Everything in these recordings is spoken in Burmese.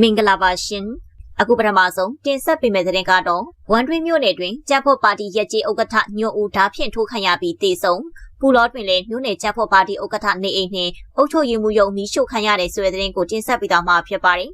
မင်္ဂလာပါရှင်အခုပထမဆုံးတင်ဆက်ပေးမယ့်သတင်းကတော့ဝန်တွင်းမြို့နယ်တွင်ကြက်ဖို့ပါတီရက်ကြီးဥက္ကဋ္ဌညွန့်ဦးဓာဖြင့်ထိုးခံရပြီးတေဆုံးပူလောတွင်လည်းမြို့နယ်ကြက်ဖို့ပါတီဥက္ကဋ္ဌနေအိမ်နှင့်အုပ်ချုပ်ရေးမှူးရုံမီးရှို့ခံရတယ်ဆိုတဲ့သတင်းကိုတင်ဆက်ပေးသွားမှာဖြစ်ပါတယ်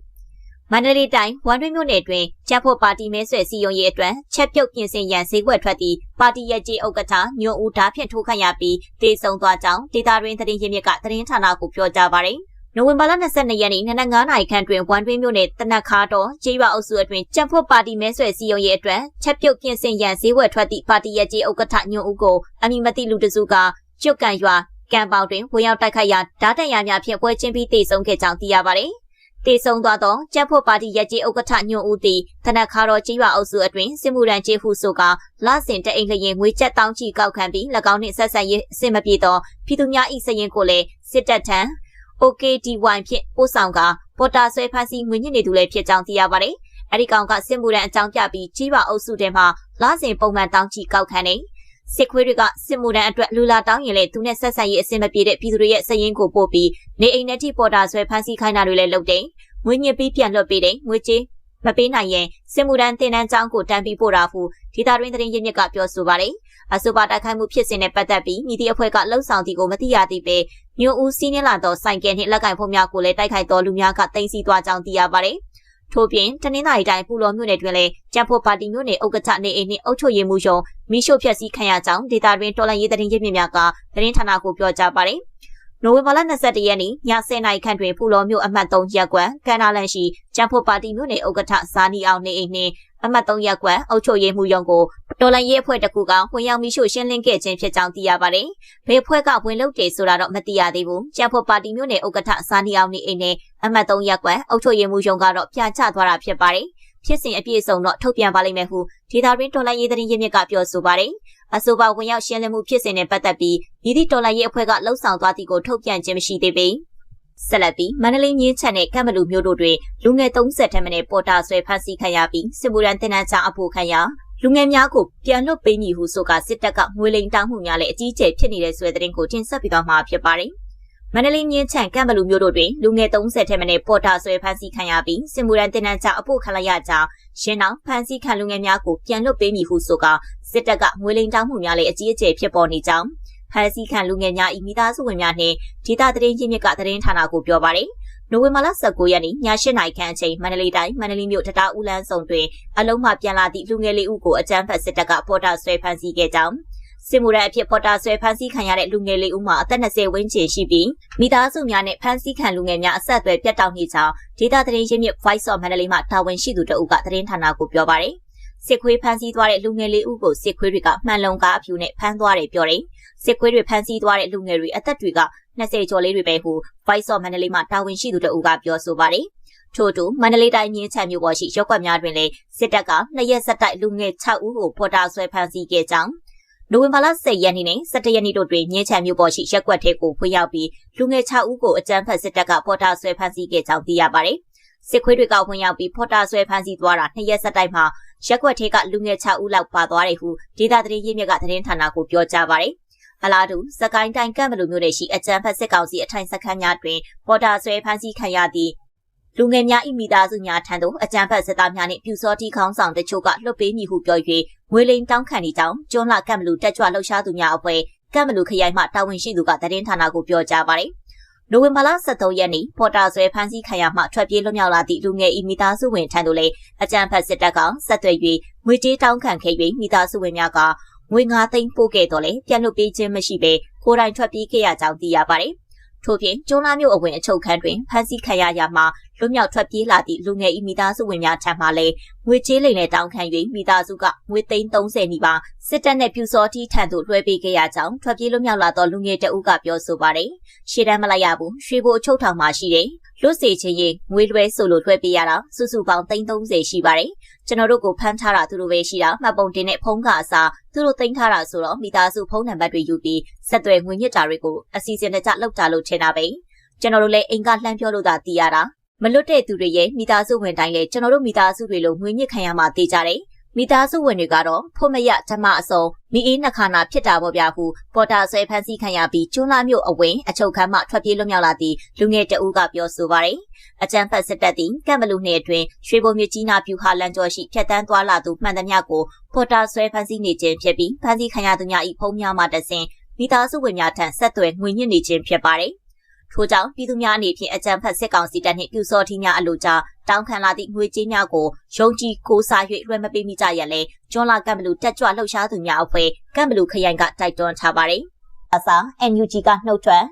မန္တလေးတိုင်းဝန်တွင်းမြို့နယ်တွင်ကြက်ဖို့ပါတီမဲဆွယ်စီယုံရေးအတွက်ချက်ပြုတ်ပြင်ဆင်ရန်ဈေးကွက်ထွက်သည့်ပါတီရက်ကြီးဥက္ကဋ္ဌညွန့်ဦးဓာဖြင့်ထိုးခံရပြီးတေဆုံးသွားကြောင်းဒေတာတွင်သတင်းရင်းမြစ်ကသတင်းဌာနကိုပြောကြားပါတယ် နိုဝင်ဘာလ22ရက်နေ့နနက်9နာရီခန့်တွင်ဝန်တွင်းမြို့နယ်တနက်ခါတော်ကျေးရွာအုပ်စုအတွင်းကြံဖို့ပါတီမဲဆွယ်စည်းရုံးရေးအတွက်ချက်ပြုတ်ပြင်ဆင်ရန်ဈေးဝယ်ထွက်သည့်ပါတီရဲ့ကြီးဥက္ကဋ္ဌညွန့်ဦးကိုအမိမတိလူတစုကကျွတ်ကန်ရွာကံပေါတွင်ဝင်ရောက်တိုက်ခိုက်ရာဓာတ်တန်ရာများဖြင့်ပွဲချင်းပြီးတေဆုံးခဲ့ကြောင်းသိရပါတယ်။တေဆုံးသွားသောကြက်ဖို့ပါတီရဲ့ကြီးဥက္ကဋ္ဌညွန့်ဦးသည်တနက်ခါတော်ကျေးရွာအုပ်စုအတွင်းစစ်မှုရန်ကျေးဟုဆိုကလစဉ်တအိမ်လျင်ငွေကျပ်တောင်းချီကောက်ခံပြီး၎င်းနှင့်ဆက်ဆက်ရေးအဆင်မပြေသောပြည်သူများ၏စရင်ကိုလည်းစစ်တပ်ထံ OKDY ဖြင့်ပို့ဆောင်ကပေါ်တာဆွဲဖမ်းဆီးငွေညစ်နေသူလည်းဖြစ်ကြောင်းသိရပါတယ်။အဲဒီကောင်ကစစ်မှုရန်အကြောင်းပြပြီးကြီးပါအုပ်စုထဲမှာလစဉ်ပုံမှန်တောင်းချီကောက်ခံနေစစ်ခွေးတွေကစစ်မှုရန်အတွက်လူလာတောင်းရင်လည်းသူနဲ့ဆက်ဆံရေးအဆင်မပြေတဲ့ပြည်သူတွေရဲ့စည်ရင်းကိုပို့ပြီးနေအိမ်နဲ့ထိပေါ်တာဆွဲဖမ်းဆီးခိုင်းတာတွေလည်းလုပ်တယ်။ငွေညစ်ပြီးပြန်လွှတ်ပေးတယ်။ငွေကြေးမပေးနိုင်ရင်စစ်မှုရန်တင်တန်းကျောင်းကိုတန်းပြီးပို့တာဟုဒေတာတွင်သတင်းရင်းမြစ်ကပြောဆိုပါတယ်။ အဆိုပါတိုက်ခိုက်မှုဖြစ်စဉ်နဲ့ပတ်သက်ပြီးမိသည့်အဖွဲ့ကလှုပ်ဆောင်သည်ကိုမသိရသေးပေမြို့ဦးစီးနှင်းလာသောဆိုင်ကယ်နှင့်လက်ကင်ဖုံးများကိုလည်းတိုက်ခိုက်သောလူများကတင်စီသွားကြောင်းသိရပါတယ်။ထို့ပြင်တနင်္သာရီတိုင်းပူလောမြို့နယ်တွင်လည်းကြံဖို့ပါတီမြို့နယ်ဥက္ကဋ္ဌနေအိမ်နှင့်အုပ်ချုပ်ရေးမှူးရုံမီးရှို့ဖျက်ဆီးခံရကြောင်းဒေတာတွင်တော်လှန်ရေးသတင်းရင်းမြစ်များကသတင်းဌာနကိုပြောကြားပါတယ်။နိုဝင်ဘာလ22ရက်နေ့ည10:00နာရီခန့်တွင်ဖူလောမြို့အမှတ်3ရပ်ကွက်ကန်နာလန်ရှိကျန်းဖို့ပါတီမြို့နယ်ဥက္ကဋ္ဌဇာနီအောင်နေအိမ်နှင့်အမှတ်3ရပ်ကွက်အုပ်ချုပ်ရေးမှူးရုံးကို တော်လိုင်းရေးအဖွဲ့တစ်ခုကဝင်ရောက်မိရှို့ရှင်းလင်းခဲ့ခြင်းဖြစ်ကြောင်းသိရပါတယ်။ဘယ်အဖွဲ့ကဝင်လုပ်တယ်ဆိုတာတော့မသိရသေးဘူး။ကျန်းဖို့ပါတီမြို့နယ်ဥက္ကဋ္ဌဇာနီအောင်နေအိမ်နဲ့အမှတ်3ရပ်ကွက်အုပ်ချုပ်ရေးမှူးရုံးကတော့ပြချသွားတာဖြစ်ပါတယ်။ဖြစ်စဉ်အပြည့်အစုံတော့ထုတ်ပြန်ပါလိမ့်မယ်ဟုဒေတာရင်းတော်လိုင်းရေးသတင်းရင်းမြစ်ကပြောဆိုပါတယ်။အဆိုပါဝင်ရောက်ရှင်းလင်းမှုဖြစ်စဉ်နဲ့ပတ်သက်ပြီးဤသည့်တော်လိုင်းရေးအဖွဲ့ကလှုံ့ဆော်သွားသည့်ကိုထုတ်ပြန်ခြင်းမရှိသေးပေ။ဆက်လက်ပြီးမန္တလေးမြင်းချန်နဲ့ကံမလူမျိုးတို့တွင်လူငယ်30ထက်မနည်းပေါ်တာဆွဲဖမ်းဆီးခံရပြီးစစ်မှုရန်တင်နန်းချအဖို့ခံရ လူငယ်များကိုပြန်လွတ်ပေးမည်ဟုဆိုကစစ်တပ်ကငွေလိမ်တောင်းမှုများလည်းအကြီးအကျယ်ဖြစ်နေတဲ့ဆွဲတဲ့တင်ကိုတင်ဆက်ပြီးတော့မှာဖြစ်ပါတယ်။မန္တလေးမြင်းချန်ကံမလူမျိုးတို့တွင်လူငယ်30ထက်မနည်းပေါ်တာဆွဲဖမ်းဆီးခံရပြီးစစ်မှုရန်တင်နန်းချအဖို့ခံရကြောင်းရှင်းအောင်ဖမ်းဆီးခံလူငယ်များကိုပြန်လွတ်ပေးမည်ဟုဆိုကစစ်တပ်ကငွေလိမ်တောင်းမှုများလည်းအကြီးအကျယ်ဖြစ်ပေါ်နေကြောင်းဖမ်းဆီးခံလူငယ်များ၏မိသားစုဝင်များနှင့်ဒေသသတင်းရင်းမြစ်ကသတင်းဌာနကိုပြောပါရယ် နိုဝင်ဘာလ19ရက်နေ့ည8နာရီခန့်အချိန်မန္တလေးတိုင်းမန္တလေးမြို့တတားဦးလန်းဆောင်တွင်အလုံးမှပြန်လာသည့်လူငယ်လေးဦးကိုအကြမ်းဖက်စစ်တပ်ကပေါ်တာဆွဲဖမ်းဆီးခဲ့ကြောင်းစစ်မှုရန်အဖြစ်ပေါ်တာဆွဲဖမ်းဆီးခံရတဲ့လူငယ်လေးဦးမှာအသက်20ဝန်းကျင်ရှိပြီးမိသားစုများနဲ့ဖမ်းဆီးခံလူငယ်များအဆက်အသွယ်ပြတ်တောက်နေကြောင်းဒေသသတင်းရင်းမြစ် Voice of Mandalay မှတာဝန်ရှိသူတအုပ်ကသတင်းဌာနကိုပြောပါရယ် စစ်ခွေးဖမ်းဆီးသွားတဲ့လူငယ်လေးဦးကိုစစ်ခွေးတွေကမှန်လုံကားအဖြူနဲ့ဖမ်းသွားတယ်ပြောတယ်။စစ်ခွေးတွေဖမ်းဆီးသွားတဲ့လူငယ်တွေအသက်တွေက20ကျော်လေးတွေပဲဟု Voice of Mandalay မှတာဝန်ရှိသူတဦးကပြောဆိုပါတယ်။ထို့တူမန္တလေးတိုင်းမြင်းချံမြို့ပေါ်ရှိရပ်ကွက်များတွင်လည်းစစ်တပ်ကနှစ်ရက်ဆက်တိုက်လူငယ်6ဦးကိုပေါ်တာဆွဲဖမ်းဆီးခဲ့ကြောင်းနိုဝင်ဘာလ10ရက်နေ့နဲ့17ရက်နေ့တို့တွင်မြင်းချံမြို့ပေါ်ရှိရက်ကွက်ထဲကိုဖွင့်ရောက်ပြီးလူငယ်6ဦးကိုအကြမ်းဖက်စစ်တပ်ကပေါ်တာဆွဲဖမ်းဆီးခဲ့ကြောင်းသိရပါတယ်။ စစ်ခွေးတွေကဝင်ရောက်ပြီးဖော်တာဆွဲဖမ်းဆီးသွားတာနှစ်ရက်ဆက်တိုက်မှာရက်ကွက်ထဲကလူငယ်6ဦးလောက်ပါသွားတယ်ဟုဒေသသတင်းရင်းမြစ်ကသတင်းဌာနကိုပြောကြားပါတယ်။အလားတူစကိုင်းတိုင်းကန့်ဘလူမျိုးနယ်ရှိအကြံဖက်စစ်ကောင်စီအထိုင်စခန်းများတွင်ပေါ်တာဆွဲဖမ်းဆီးခံရသည့်လူငယ်များ၏မိသားစုများထံသို့အကြံဖက်စစ်သားများနှင့်ပြူစောတိခေါင်းဆောင်တချို့ကလွှတ်ပေးမည်ဟုပြော၍ငွေလိမ်တောင်းခံနေကြောင်းကျွန်းလာကန့်ဘလူတက်ကြွလှုပ်ရှားသူများအဖွဲ့ကန့်ဘလူခရိုင်မှတာဝန်ရှိသူကသတင်းဌာနကိုပြောကြားပါတယ်။ နိုဝင်ဘာလ23ရက်နေ့ပေါ်တာဆွဲဖမ်းဆီးခံရမှထွက်ပြေးလွတ်မြောက်လာသည့်လူငယ်ဤမိသားစုဝင်ထံသို့လည်းအကြံဖတ်စစ်တပ်ကဆက်သွယ်၍ငွေကြေးတောင်းခံခဲ့၍မိသားစုဝင်များကငွေ9သိန်းပို့ခဲ့တော့လေပြန်လွတ်ပေးခြင်းမရှိဘဲကိုယ်တိုင်ထွက်ပြေးခဲ့ရကြောင်းသိရပါတယ်။ ထို့ပြင်ကျွန်းလာမြို့အဝင်အချုပ်ခန်းတွင်ဖမ်းဆီးခံရရမှလွတ်မြောက်ထွက်ပြေးလာသည့်လူငယ်ဤမိသားစုဝင်များထံမှလည်းငွေကြေးလိမ်နဲ့တောင်းခံ၍မိသားစုကငွေသိန်း30နီးပါးစစ်တပ်နဲ့ပြူစောတိထံသို့လွှဲပေးခဲ့ရကြောင်းထွက်ပြေးလွတ်မြောက်လာသောလူငယ်တအုပ်ကပြောဆိုပါတယ်။ရှေ့တန်းမလိုက်ရဘူး။ရွှေဘိုအချုပ်ထောင်မှာရှိတယ်။လွတ်စေခြင်းရင်ငွေလွှဲဆိုလို့လွှဲပေးရတာစုစုပေါင်း330ရှိပါတယ်။ ကျွန်တော်တို့ကိုဖမ်းထားတာသူတို့ပဲရှိတာမှတ်ပုံတင်တဲ့ဖုန်းကအစားသူတို့တင်ထားတာဆိုတော့မိသားစုဖုန်းနံပါတ်တွေယူပြီးဆက်သွယ်ငွေညစ်တာတွေကိုအစီအစဉ်တကျလောက်တာလို့ထင်တာပဲ။ကျွန်တော်တို့လည်းအိမ်ကလှမ်းပြောလို့သာသိရတာမလွတ်တဲ့သူတွေရဲ့မိသားစုဝင်တိုင်းလည်းကျွန်တော်တို့မိသားစုတွေလိုငွေညစ်ခံရမှသိကြတယ်။ မမိသားစုဝင်တွေကတော့ဖို့မရဓမ္မအစုံမိအေးနှခါနာဖြစ်တာပေါ့ဗျာဟုပေါ်တာဆွဲဖမ်းဆီးခံရပြီးကျွန်းလာမျိုးအဝင်းအချုပ်ခန်းမှထွက်ပြေးလွတ်မြောက်လာသည့်လူငယ်တဦးကပြောဆိုပါရယ်အကြံဖတ်စစ်တပ်သည်ကံမလူနှင့်အတွင်ရွှေဘုံမြကြီးနာပြူဟာလန်ကျော်ရှိဖြတ်တန်းသွားလာသူမှန်သမျှကိုပေါ်တာဆွဲဖမ်းဆီးနေခြင်းဖြစ်ပြီးဖမ်းဆီးခံရသူများ၏ဖုံးများမှတဆင်မိသားစုဝင်များထံဆက်သွယ်ငွေညှစ်နေခြင်းဖြစ်ပါတယ်ထို့ကြောင့်ပြည်သူများအနေဖြင့်အကြံဖတ်စစ်ကောင်စီတပ်နှင့်ပြူစောထီများအလို့ကြား တောင်းခံလာသည့်ငွေကြေးများကိုယုံကြည်ကိုးစား၍လွှဲမပေးမိကြရန်လဲကျွန်းလာကံဘလူတက်ကြွလှုပ်ရှားသူများအဖွဲ့ကံဘလူခရိုင်ကတိုက်တွန်းထားပါတယ်။အစား NUG ကနှုတ်ထွက်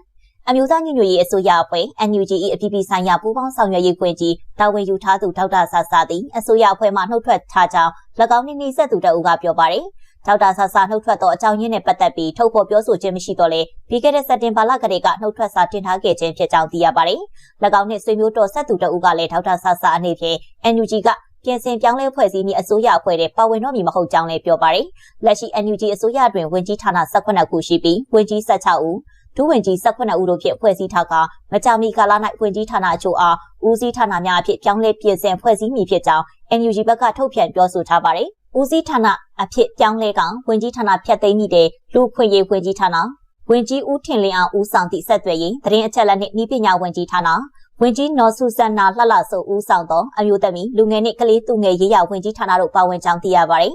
အမျိုးသားညီညွတ်ရေးအစိုးရအဖွဲ့ NUG ၏အပြည်ပြည်ဆိုင်ရာပူးပေါင်းဆောင်ရွက်ရေးခွင့်ကြီးတာဝန်ယူထားသူဒေါက်တာဆာဆာသည်အစိုးရအဖွဲ့မှနှုတ်ထွက်ထားကြောင်း၎င်းနှင့်နှိစက်သူတအုပ်ကပြောပါရယ်ဒေါက်တာဆာဆာနှုတ်ထွက်သောအကြောင်းရင်းနဲ့ပတ်သက်ပြီးထုတ်ဖော်ပြောဆိုခြင်းမရှိတော့လေပြီးခဲ့တဲ့စက်တင်ဘာလကတည်းကနှုတ်ထွက်စာတင်ထားခဲ့ခြင်းဖြစ်ကြောင်းသိရပါတယ်။၎င်းနှင့်ဆွေမျိုးတော်ဆက်သူတအုပ်ကလည်းဒေါက်တာဆာဆာအနေဖြင့် NUG ကပြင်ဆင်ပြောင်းလဲဖွဲ့စည်းမည့်အစိုးရအဖွဲ့တွေပါဝင်တော့မည်မဟုတ်ကြောင်းလည်းပြောပါတယ်။လက်ရှိ NUG အစိုးရတွင်ဝင်ကြီးဌာန18ခုရှိပြီးဝင်ကြီး16ဦး ဒုဝန်ကြီး18ဦးတို့ဖြင့်ဖွဲ့စည်းထားကမကြာမီကာလ၌ဝန်ကြီးဌာနအချို့အားဦးစီးဌာနများအဖြစ်ပြောင်းလဲပြင်ဆင်ဖွဲ့စည်းမည်ဖြစ်ကြောင်း NUG ဘက်ကထုတ်ပြန်ပြောဆိုထားပါတယ်။ဦးစီးဌာနအဖြစ်ပြောင်းလဲကဝန်ကြီးဌာနဖြတ်သိမ်းမိတဲ့လူခွင့်ရေးဝန်ကြီးဌာနဝင်ကြီးဦးထင်လင်းအောင်ဦးဆောင်သည့်ဆက်သွယ်ရေးသတင်းအချက်အလက်နှင့်ဤပညာဝင်ကြီးဌာနဝင်ကြီးနော်ဆူဆန်နာလှလှဆိုဦးဆောင်သောအမျိုးသမီးလူငယ်နှင့်ကလေးသူငယ်ရေးရဝင်ကြီးဌာနတို့ပါဝင်ကြောင်းသိရပါတယ်